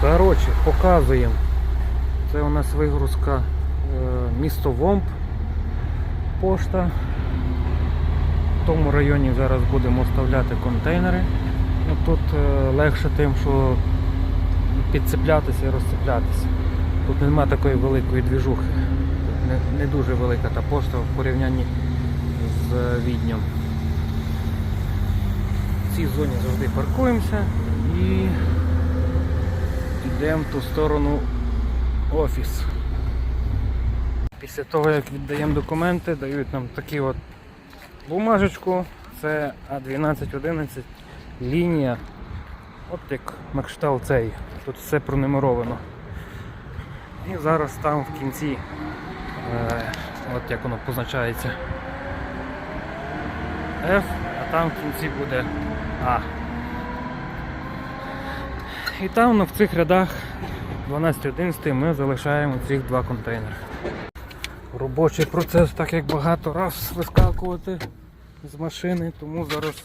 Коротше, показуємо. Це у нас вигрузка е, місто Вомп. Пошта. В тому районі зараз будемо вставляти контейнери. Ну, тут е, легше тим, що підцеплятися і розцеплятися. Тут нема такої великої двіжухи. Не, не дуже велика та пошта в порівнянні з е, Віднем. В цій зоні завжди паркуємося і йдемо в ту сторону офіс. Після того, як віддаємо документи, дають нам такі от бумажечку. Це А1211 лінія. От як на кшталт цей. Тут все пронумеровано. І зараз там в кінці, е, от як воно позначається, F, а там в кінці буде А. І там ну, в цих рядах 12-11 ми залишаємо цих два контейнери. Робочий процес, так як багато раз вискакувати з машини, тому зараз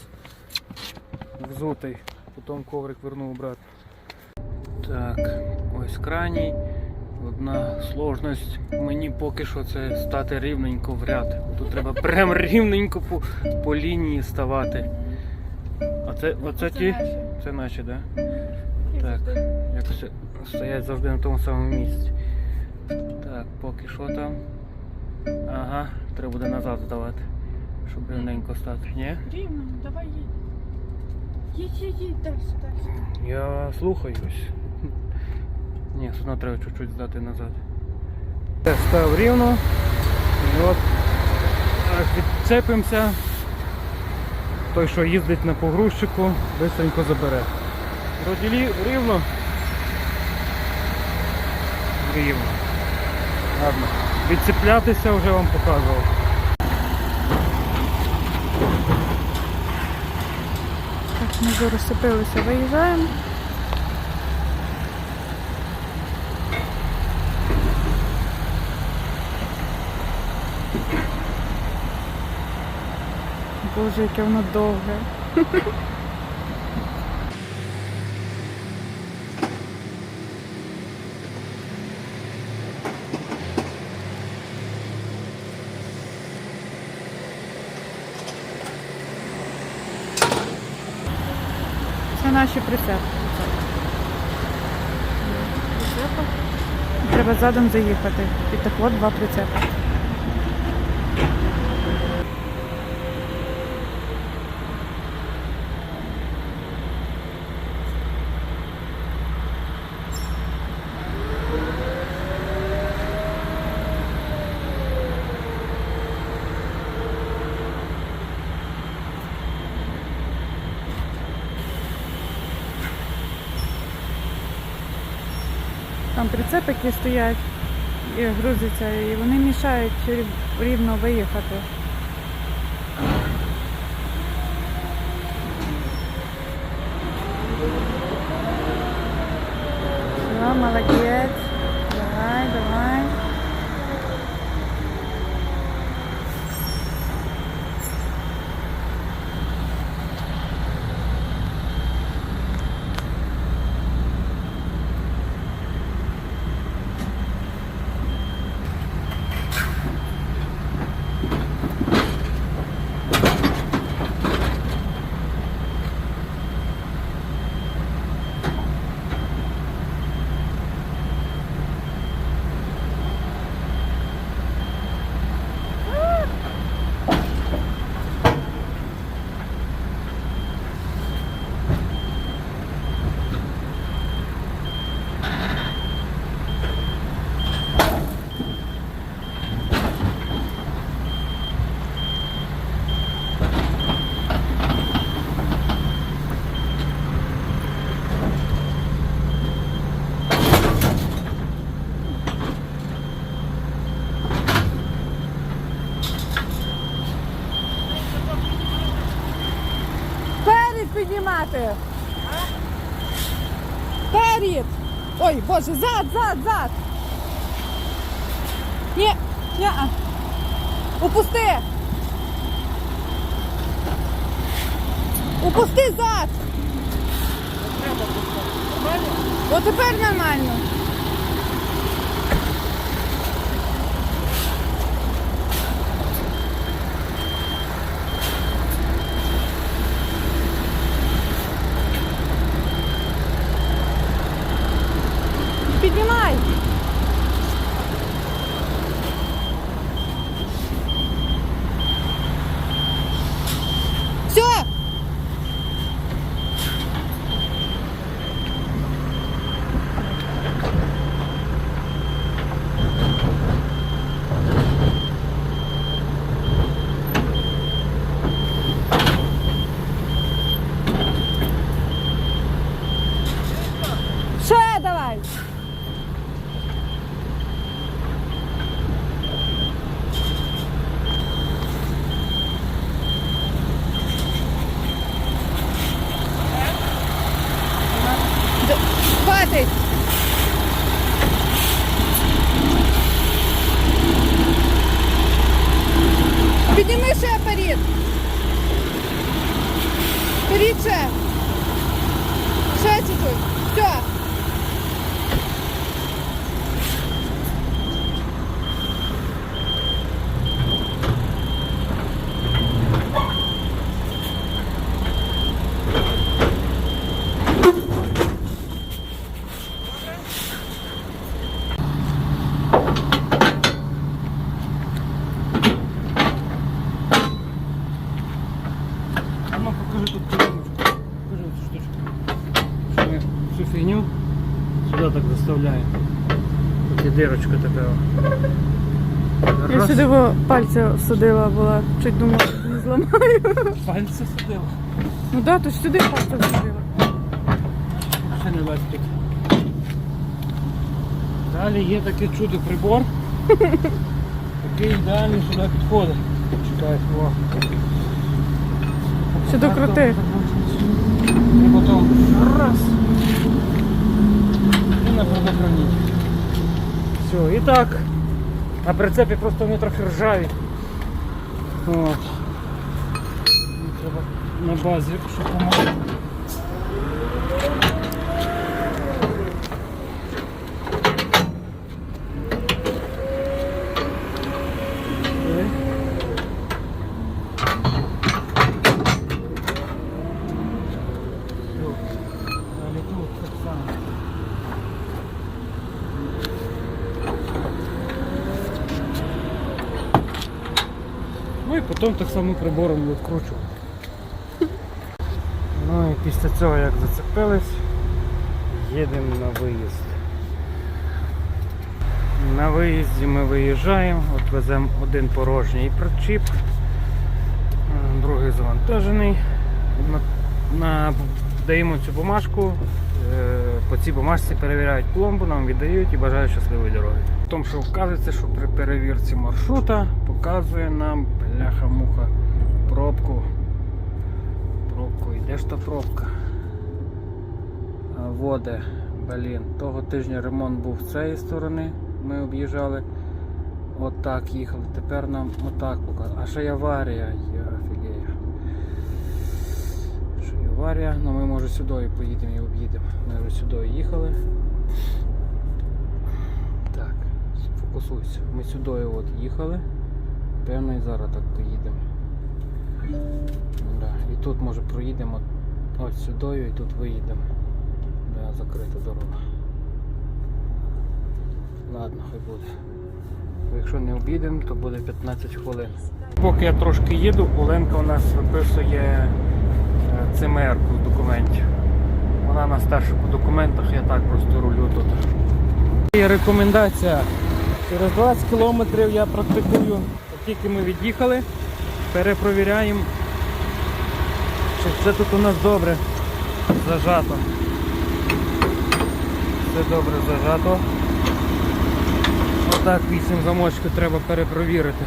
взутий, потім коврик вернув обратно. Так, ось крайній. Одна сложність мені поки що це стати рівненько в ряд. Тут треба прям рівненько по, по лінії ставати. А це, оце ті? Це наші, так? Да? Стоять завжди на тому самому місці. Так, поки що там. Ага, треба буде назад здавати, щоб рівненько стати. Ні? Рівно, давай їдь. Їдь, їдь, їдь, далі, далі. Я слухаюсь. Ні, одно треба чуть-чуть здати назад. Я став рівно. І от відцепимося. Той, що їздить на погрузчику, бистренько забере. Вроді рівно. Рівно. Ладно. Відцеплятися вже вам показував. Так, ми вже розсипилися, виїжджаємо. Боже, яке воно довге. Наші прицепи. Треба задом заїхати. І так от два прицепи. Там прицепи, які стоять і грузяться, і вони мішають рівно виїхати. Все, молодець. Давай, давай. Перед піднімати. Перед. Ой, боже, зад, зад, зад. Ні, ні. Упусти. Упусти зад. О, тепер нормально. Піднімай! Все! Ще давай! Д- Хватить! Підніми ще перед! Перед ще! Все! А ну покажи тут коробочку. Покажи цю штучку. Що ми всю фігню сюди так заставляємо. Тут є дирочка така. Я Раз. сюди його пальця всадила була, чуть думала, не зламаю. Пальці садила. Ну да, то ж сюди пальця всадила. Ще не ластик. Далі є такий чудо прибор. Такий ідеально сюди підходить. Чекай, о. Ще докрути. І потім раз. І на предохраніть. Все, и так. На прицепі просто метрах ржаві. От. На базі, щоб помогти. Окей. Все. Далі тут так само. Ну і потім так само прибором відкручувати. Ну і після цього як зацепились, їдемо на виїзд. На виїзді ми виїжджаємо, от веземо один порожній причіп, другий завантажений. На, даємо цю бумажку, е, по цій бумажці перевіряють пломбу, нам віддають і бажають щасливої дороги. В тому, що вказується, що при перевірці маршрута показує нам бляха-муха пробку. Пробку, і де ж та пробка? А, Воде, блін, того тижня ремонт був з цієї сторони, ми об'їжджали. Отак їхали, тепер нам отак показує. А ще й аварія, я Аварія, ну ми може сюди поїдемо і об'їдемо. Ми вже сюди їхали. Так, фокусуйся. Ми сюди от їхали. Певно і зараз так поїдемо. Да. І тут може проїдемо от сюди і тут виїдемо. Да, закрита дорога. Ладно, хай буде. Якщо не обійдемо, то буде 15 хвилин. Поки я трошки їду, Оленка у нас виписує е, ЦМР з документів. Вона на старших по документах, я так просто рулю тут. Є рекомендація. Через 20 кілометрів я практикую. Тільки ми від'їхали, перепровіряємо, чи все тут у нас добре зажато. Все добре зажато. Отак вісім замочків треба перепровірити.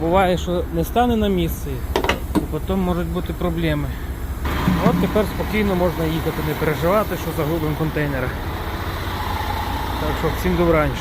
Буває, що не стане на місці, і потім можуть бути проблеми. От тепер спокійно можна їхати, не переживати, що загубимо контейнера. Так що всім добраніч.